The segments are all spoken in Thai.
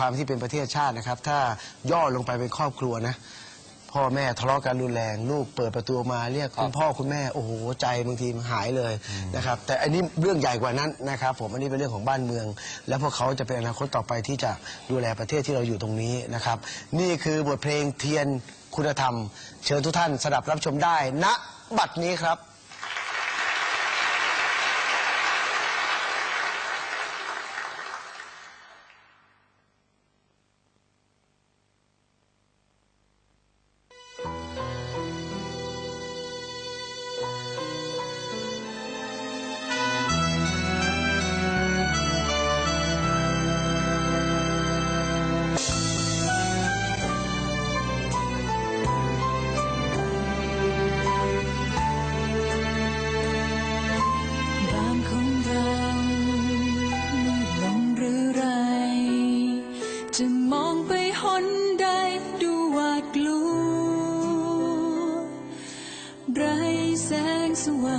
ความที่เป็นประเทศชาตินะครับ ถ้าย่อลงไปเป็นครอบครัวนะ พ่อแม่ทะเลาะกันรุนแรงลูกเปิดประตูมาเรียกคุณพ่อคุณแม่โอ้โหใจบางทีมันหายเลยนะครับ แต่อันนี้เรื่องใหญ่กว่านั้นนะครับ ผมอันนี้เป็นเรื่องของบ้านเมือง และพวกเขาจะเป็นอนาคตต่อไปที่จะดูแลประเทศที่เราอยู่ตรงนี้นะครับ นี่คือบทเพลงเทียนคุณธรรม เชิญทุกท่านสดับรับชมได้ณบัดนี้ครับ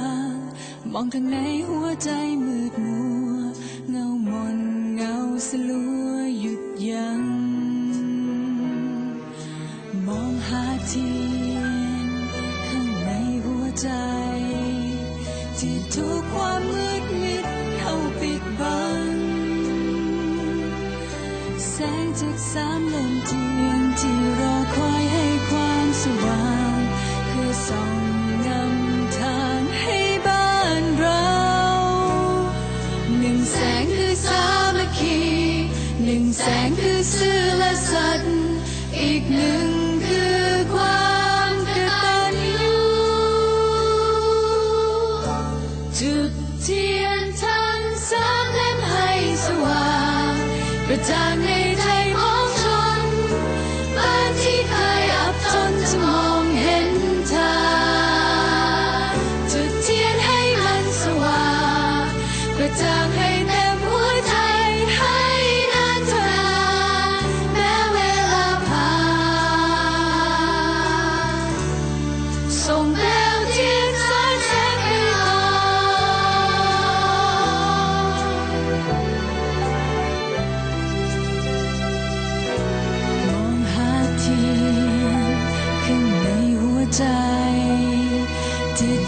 างมองข้างในหัวใจมืดมัว เงามนเงาสลัวหยุดยัง้งมองหาทีข้างในหัวใจ ที่ถูกความมืดมิดเข้าปิดบัง แสงจากสามลมเทียนที่รอคอยให้ความสว่าง คือส่อง กร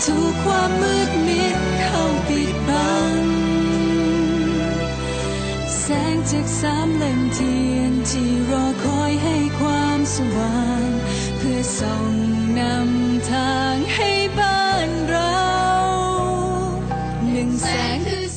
ถูกความมืดมิดเข้าปิดบัง แสงจากสามเล่มเทียนที่รอคอยให้ความสว่าง เพื่อส่องนำทางให้บ้านเรา หนึ่งแสงคือ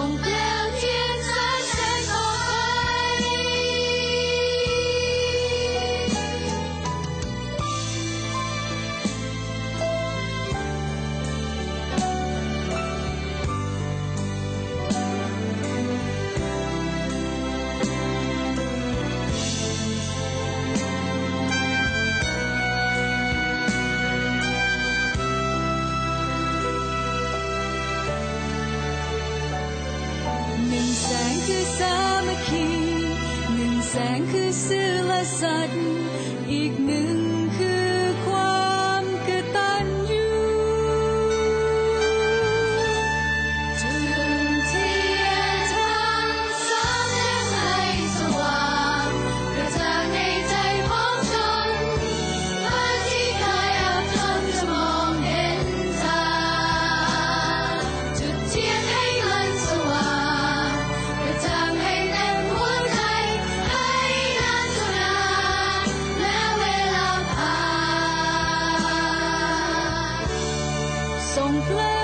ส่ คือสามัคคีหนึ่งแสงคือซื่อและสัตย์อีกหนึ่ง ผ่